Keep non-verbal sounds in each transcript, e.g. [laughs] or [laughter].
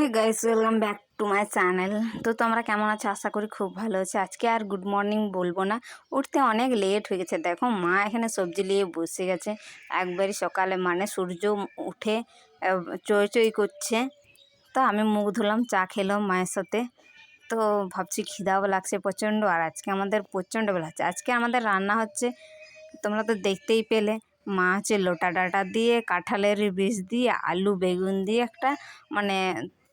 Hey guys welcome back to my channel তো তোমরা কেমন আছো? আশা করি খুব ভালো আছে। আজকে আর গুড মর্নিং বলব না। উঠতে অনেক লেট হয়ে গেছে। দেখো, মা এখানে সবজি নিয়ে বসে গেছে। একবারই সকালে মানে সূর্য উঠে চই চই করছে। তো আমি মুখ ধুলাম, চা খেলাম মায়ের সাথে। তো ভাবছি খিদাও লাগছে প্রচণ্ড। আর আজকে আমাদের প্রচণ্ড বেলা হচ্ছে। আজকে আমাদের রান্না হচ্ছে, তোমরা তো দেখতেই পেলে। মা হচ্ছে লোটা ডাঁটা দিয়ে, কাঁঠালের বীজ দিয়ে, আলু বেগুন দিয়ে একটা মানে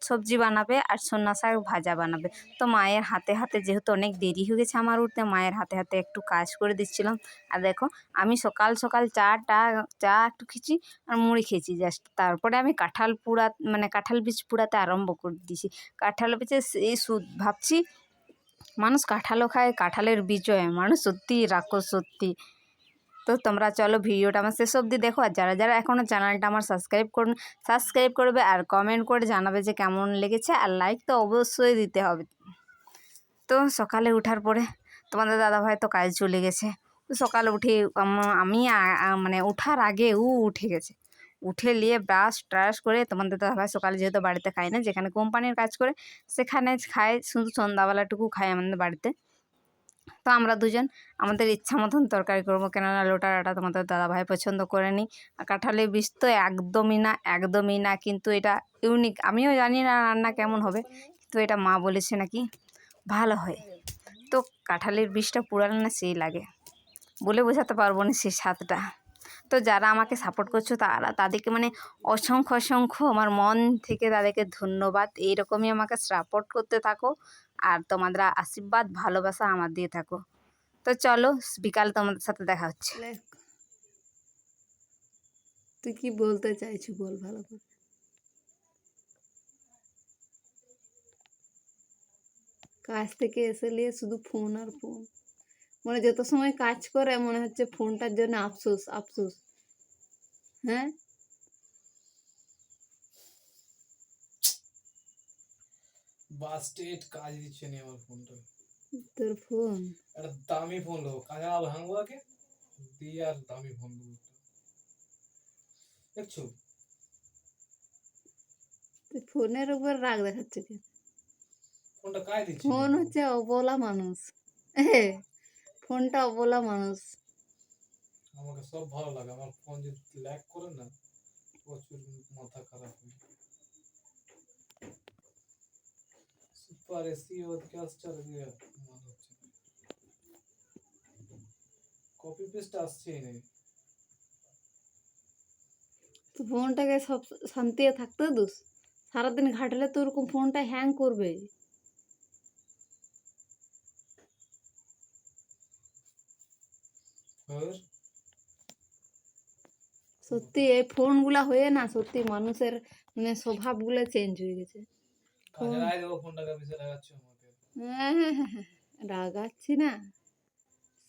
সবজি বানাবে আর সন্না শাক ভাজা বানাবে। তো মায়ের হাতে হাতে যেহেতু অনেক দেরি হয়ে গেছে আমার উঠতে, মায়ের হাতে হাতে একটু কাজ করে দিচ্ছিলাম। আর দেখো, আমি সকাল সকাল চা, টা, চা একটু খেয়েছি আর মুড়ি খেয়েছি জাস্ট তারপরে আমি কাঁঠাল পুরা মানে কাঁঠাল বীজ পুরাতে আরম্ভ করে দিয়েছি। কাঁঠাল বীজে এই সুদ ভাবছি, মানুষ কাঁঠালও খায়, কাঁঠালের বীজও হয়। মানুষ সত্যিই রাক্ষস সত্যি তো তোমরা চলো ভিডিওটা আমার শেষ অবধি দেখো। আর যারা যারা এখনও চ্যানেলটা আমার সাবস্ক্রাইব করুন, সাবস্ক্রাইব করবে আর কমেন্ট করে জানাবে যে কেমন লেগেছে। আর লাইক তো অবশ্যই দিতে হবে। তো সকালে ওঠার পরে তোমাদের দাদাভাই তো কাজে চলে গেছে। তো সকালে উঠে আমি মানে ওঠার আগে ও উঠে গেছে। উঠে নিয়ে ব্রাশ ট্রাশ করে তোমাদের দাদাভাই সকালে যেহেতু বাড়িতে খায় না, যেখানে কোম্পানির কাজ করে, সেখানে খায়। শুধু সন্ধ্যাবেলাটুকু খায় আমাদের বাড়িতে। তো আমরা দুজন আমাদের ইচ্ছা মতন তরকারি করব। কেননা লোটা ডাটা তোমাদের দাদাভাই পছন্দ করেনি আর কাঁঠালের বীজ তো একদমই না একদমই না। কিন্তু এটা ইউনিক আমিও জানি না রান্না কেমন হবে। কিন্তু এটা মা বলেছে নাকি ভালো হয়। তো কাঁঠালের বীজটা পুরানো না সেই লাগে। বলে বোঝাতে পারব না সেই স্বাদটা। তো যারা আমাকে সাপোর্ট করছ তারা, তাদেরকে মানে অসংখ্য অসংখ্য আমার মন থেকে তাদেরকে ধন্যবাদ। এইরকমই আমাকে সাপোর্ট করতে থাকো আর তোমাদের আশীর্বাদ, ভালোবাসা আমার দিয়ে থাকো। তো চলো, বিকাল তোমাদের সাথে দেখা হচ্ছে। তুই কি বলতে চাইছি বল ভালো করে। কাজ থেকে এসে নিয়ে শুধু ফোন আর ফোন মানে যত সময় কাজ করে মনে হচ্ছে ফোনটার জন্য আফসোস আফসোস। হ্যাঁ? বাস্টেড কাজ দিচ্ছে নি আমার ফোনটা। তোর ফোন? একটা দামি ফোন কাজা ভাঙবো আগে? দিয়ে আর দামি ফোন একটা। দেখছ? তুই ফোনের উপর রাগ দেখাচ্ছে কি ফোনটা কাজ দিচ্ছে? ফোন হচ্ছে অবলা মানুষ। ফোনটা অবলা মানুষ। আমাকে সব ভালো লাগে। আমার ফোন যদি ল্যাগ করে না প্রচুর মাথা খারাপ হয়। সুপার এসি আসছে আর এদিকে মনে হচ্ছে। কপি পেস্ট আসছেই নেই তো ফোনটাকে সব শান্তিতে থাকতে দোস সারাদিন ঘাটলে তো ওরকম ফোনটা হ্যাং করবে সত্যি এই ফোনগুলা হয়ে না সত্যি মানুষের মানে স্বভাবগুলো চেঞ্জ হয়ে গেছে। হ্যাঁ, [laughs] রাগাচ্ছি না।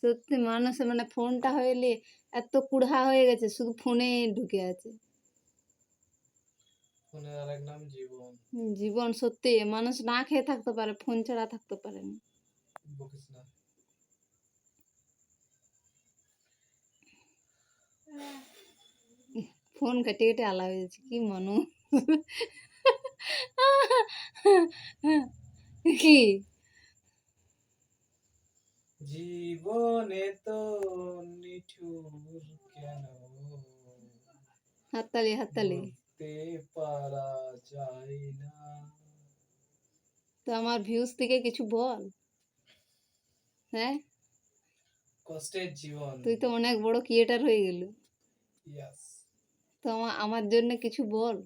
সত্যি মানুষের মানে ফোনটা হইলে এত কুড়হা হয়ে গেছে শুধু ফোনে ঢুকে আছে। ফোনের আর নাম জীবন। জীবন সত্যি মানুষ না খেয়ে থাকতে পারে ফোন ছাড়া থাকতে পারে না বকিস না ফোন কেটে কেটে আলা হয়ে যাচ্ছে কি মানুষ কি জীবনে তো নিঠুর কেন হাততালি হাততালি বলতে পারা যায় না তো আমার ভিউজ থেকে কিছু বল হ্যাঁ কষ্টের জীবন তুই তো অনেক বড় ক্রিয়েটার হয়ে গেল ইয়াস তো আমার জন্য কিছু বল।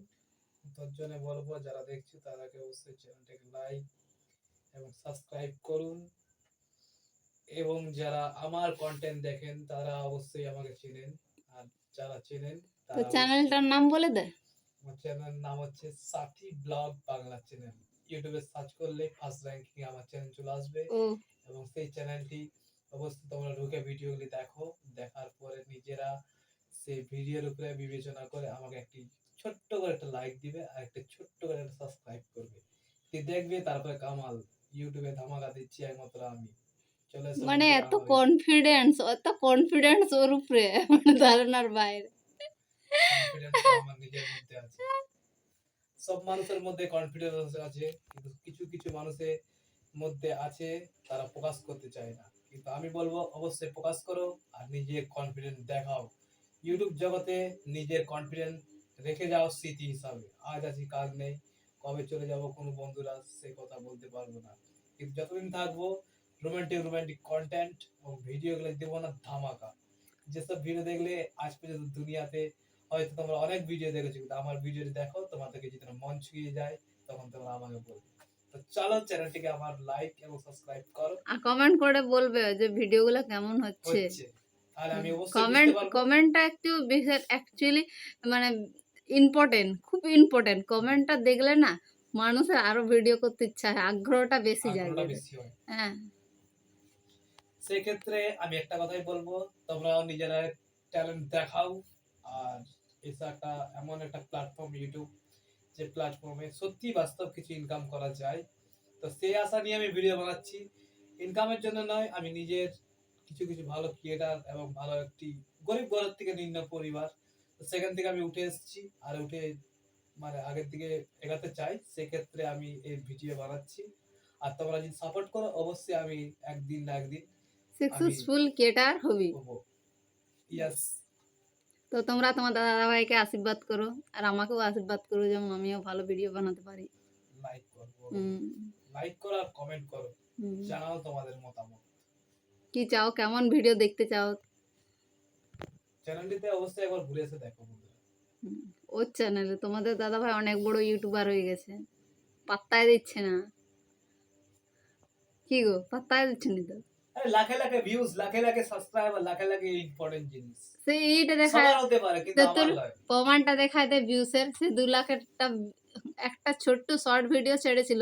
তোর জন্য বলব যারা দেখছে তাদেরকে অবশ্যই চ্যানেলটাকে লাইক এবং সাবস্ক্রাইব করুন। এবং যারা আমার কন্টেন্ট দেখেন তারা অবশ্যই আমাকে চেনেন। আর যারা চেনেন তো চ্যানেলটার নাম বলে দে। আমার চ্যানেলের নাম হচ্ছে সাথী ব্লগ বাংলা চ্যানেল। ইউটিউবে সার্চ করলে ফার্স্ট র্যাঙ্কিং আমার চ্যানেল চলে আসবে। এবং সেই চ্যানেলটি অবশ্যই তোমরা ঢুকে ভিডিওগুলি দেখো। দেখার পরে নিজেরা সেই ভিডিওর উপরে বিবেচনা করে আমাকে একটি ছোট্ট করে একটা লাইক দিবে আর একটা ছোট্ট করে একটা সাবস্ক্রাইব করবে। দেখবে তারপরে কামাল ইউটিউবে ধামাকা দিচ্ছি একমাত্র আমি। মানে এত কনফিডেন্স এত কনফিডেন্স ওর উপরে মানে ধারণার বাইরে। সব মানুষের মধ্যে কনফিডেন্স আছে কিন্তু কিছু কিছু মানুষের মধ্যে আছে তারা প্রকাশ করতে চায় না। কিন্তু আমি বলব অবশ্যই প্রকাশ করো আর নিজের কনফিডেন্স দেখাও। ইউটিউব জগতে নিজের কনফিডেন্স রেখে যাও স্মৃতি হিসাবে। আজ আছি কাজ নেই। কবে চলে যাব কোনো বন্ধুরা সে কথা বলতে পারব না। কিন্তু যতদিন থাকব রোমান্টিক রোমান্টিক কন্টেন্ট এবং ভিডিওগুলো দেবো না ধামাকা। যেসব ভিডিও দেখলে আজ পর্যন্ত দুনিয়াতে হয়তো তোমরা অনেক ভিডিও দেখেছ কিন্তু আমার ভিডিও দেখো তোমাদেরকে যদি মন ছুঁয়ে যায় তখন তোমরা আমাকে বলবে। তো চলো চ্যানেলটিকে আমার লাইক এবং সাবস্ক্রাইব করো। আর কমেন্ট করে বলবে যে ভিডিওগুলো কেমন হচ্ছে। কমেন্ট কমেন্টটা একটু অ্যাকচুয়ালি মানে ইম্পর্টেন্ট খুব ইম্পর্টেন্ট কমেন্টটা দেখলে না মানুষের আরও ভিডিও করতে ইচ্ছা হয় আগ্রহটা বেশি জাগে হয়। আমি একটা কথাই বলব তোমরাও নিজেরা ট্যালেন্ট দেখাও আর এটা একটা এমন একটা প্ল্যাটফর্ম ইউটিউব যে প্ল্যাটফর্মে সত্যি বাস্তব কিছু ইনকাম করা যায়। তো সেই আশা নিয়ে আমি ভিডিও বানাচ্ছি। ইনকামের জন্য নয় আমি নিজের কিছু কিছু ভালো ক্রিয়েটার এবং ভালো একটি গরিব ঘরের থেকে নিম্ন পরিবার। সেখান থেকে আমি উঠে এসেছি আর উঠে মানে আগের দিকে এগাতে চাই সেক্ষেত্রে আমি এই ভিডিও বানাচ্ছি। আর তোমরা যদি সাপোর্ট করো অবশ্যই আমি একদিন না একদিন সাকসেসফুল ক্রিয়েটার হবি। ইয়াস তো তোমরা তোমার দাদা ভাইকে আশীর্বাদ করো আর আমাকেও আশীর্বাদ করো যেমন আমিও ভালো ভিডিও বানাতে পারি। লাইক হুম, লাইক করো আর কমেন্ট করো। জানাও তোমাদের মতামত। কি চাও? কেমন ভিডিও দেখতে চাও? চ্যানেলটিতে অবশ্যই একবার ঘুরে এসে দেখো ওর চ্যানেলে তোমাদের দাদা ভাই অনেক বড় ইউটিউবার হয়ে গেছে। পাত্তায় দিচ্ছে না। কি গো? পাত্তায় দিচ্ছে না তো? আরে লাখে লাখে ভিউজ লাখে লাখে সাবস্ক্রাইবার লাখে লাখে ইম্পর্টেন্ট জিনিস। সে এইটা দেখা হতে পারে কিন্তু তোর- প্রমাণটা দেখায় দেয় ভিউসের সে দু লাখেরটা একটা ছোট্ট শর্ট ভিডিও ছেড়েছিল।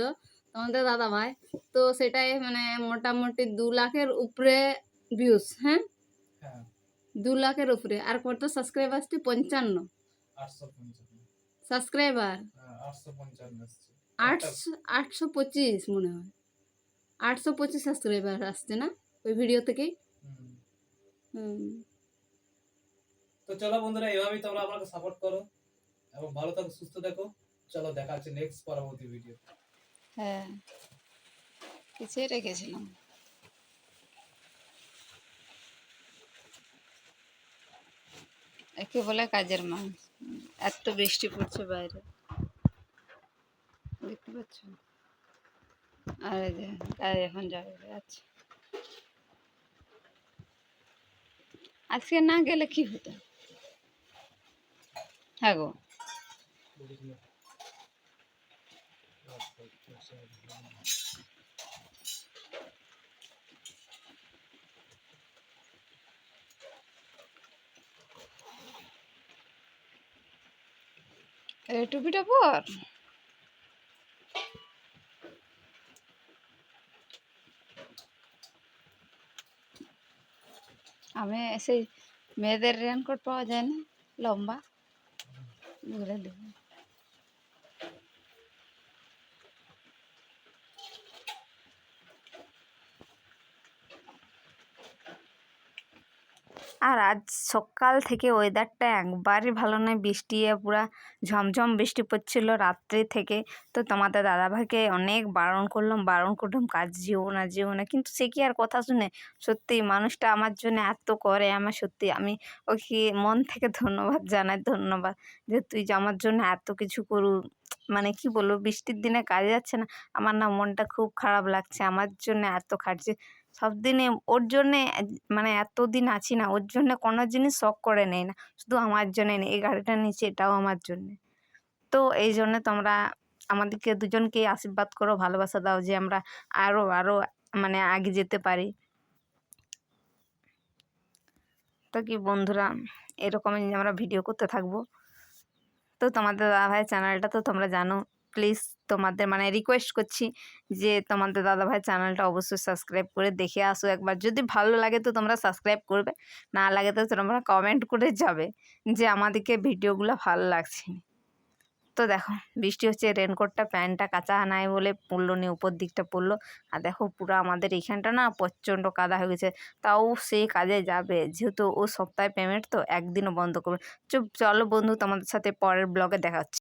তোমাদের দাদা ভাই। তো সেটাই মানে মোটামুটি দু লাখের উপরে ভিউস হ্যাঁ? হ্যাঁ। দু লাখের উপরে। আর কত সাবস্ক্রাইবার আসছে? পঞ্চান্ন। সাবস্ক্রাইবার হ্যাঁ আটশো আটশো পঁচিশ মনে হয়। আটশো পঁচিশ সাবস্ক্রাইবার আসছে না ওই ভিডিও থেকেই? তো চলো বন্ধুরা এভাবেই তোমরা আমাকে সাপোর্ট করো এবং ভালো থাকো সুস্থ থাকো। চলো দেখা হচ্ছে নেক্সট পরবর্তী ভিডিও হ্যাঁ। কিছুই রেখেছিলাম। একে বলে কাজের মানুষ এত বৃষ্টি পড়ছে বাইরে। দেখতে পাচ্ছ? আর যে এখন যাবে আচ্ছা আজকে না গেলে কি হতো? হ্যাঁ গো। এই টুপিটা পর? আমি সেই মেয়েদের রেনকোট পাওয়া যায় না লম্বা। ঘুরে দেব আর আজ সকাল থেকে ওয়েদারটা একবারই ভালো নয়। বৃষ্টি পুরা ঝমঝম বৃষ্টি পড়ছিল রাত্রি থেকে। তো তোমাদের দাদাভাইকে অনেক বারণ করলাম বারণ করলাম, কাজ যেও না যেও না। কিন্তু সে কি আর কথা শুনে? সত্যি মানুষটা আমার জন্য এত করে, আমার সত্যি আমি ওকে মন থেকে ধন্যবাদ জানাই, ধন্যবাদ যে তুই যে আমার জন্য এত কিছু করু। মানে কি বলব, বৃষ্টির দিনে কাজে যাচ্ছে না। আমার না মনটা খুব খারাপ লাগছে। আমার জন্য এত খাটছে সব দিনে ওর জন্যে মানে এতদিন আছি না, ওর জন্য কোনো জিনিস শখ করে নেই না, শুধু আমার জন্যে নেই, এই গাড়িটা নিয়েছি, এটাও আমার জন্যে। তো এই জন্যে তোমরা আমাদেরকে দুজনকে আশীর্বাদ করো, ভালোবাসা দাও যে আমরা আরও আরও মানে আগে যেতে পারি। তো কি বন্ধুরা, এরকমই আমরা ভিডিও করতে থাকব। তো তোমাদের দাদাভাই চ্যানেলটা তো তোমরা জানো প্লিজ তোমাদের মানে রিকোয়েস্ট করছি যে তোমাদের দাদাভাই চ্যানেলটা অবশ্যই সাবস্ক্রাইব করে দেখে আসো একবার। যদি ভালো লাগে তো তোমরা সাবস্ক্রাইব করবে, না লাগে তো তোমরা কমেন্ট করে যাবে যে আমাদেরকে ভিডিওগুলো ভালো লাগছে তো দেখো, বৃষ্টি হচ্ছে রেনকোটটা প্যান্টটা কাঁচা নাই বলে পড়ল নি, উপর দিকটা পড়ল। আর দেখো, পুরো আমাদের এইখানটা না প্রচণ্ড কাদা হয়ে গেছে, তাও সে কাজে যাবে। যেহেতু ও সপ্তাহে পেমেন্ট তো একদিনও বন্ধ করবে। চুপ, চলো বন্ধু, তোমাদের সাথে পরের ব্লগে দেখা